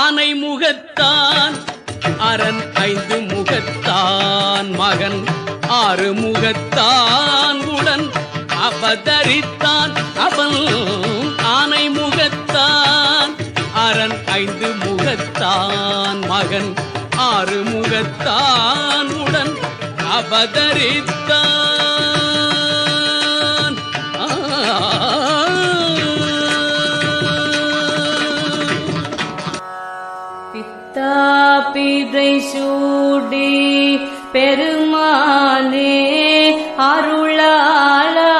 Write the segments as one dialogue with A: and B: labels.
A: ஆனை முகத்தான் அரண் ஐந்து முகத்தான் மகன் ஆறு முகத்தான் உடன் அவதரித்தான் அவன் ஆனை முகத்தான் அரண் ஐந்து முகத்தான் மகன் ஆறு முகத்தான் உடன் அவதரித்தான்.
B: பித்தாபிதை சூடி பெருமானே அருளாளா.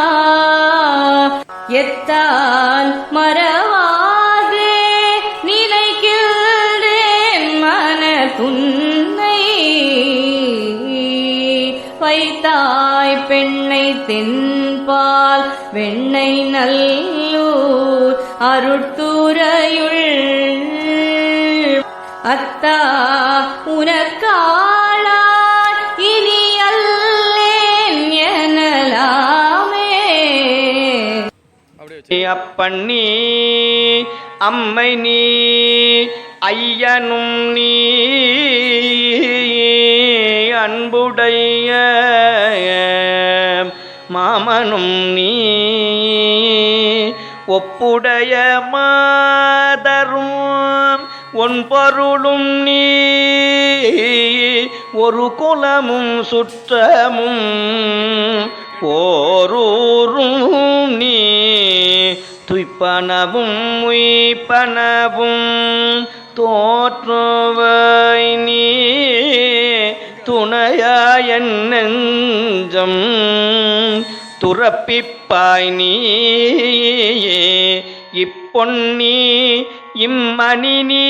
B: எத்தான் மறவாதே நிலைக்கின்றேன் மன துன்னை வைத்தாய் பெண்ணை தென்பால் வெண்ணை நல்லூர் அருட்துறையுள் அத்தா உனக்காளா இனி எனலாமே
C: அப்பன் நீ அம்மை நீ ஐயனும் நீ அன்புடைய மாமனும் நீ ஒப்புடைய மாதரும் ஒன் பொருளும் நீ ஒரு குலமும் சுற்றமும் ஓரூரும் நீ துய்ப்பனவும் உய்ப்பனவும் தோற்றுவாய் நீ துணையாய நெஞ்சம் துறப்பிப்பாய் நீ இப்பொன்னி இம்மணி நீ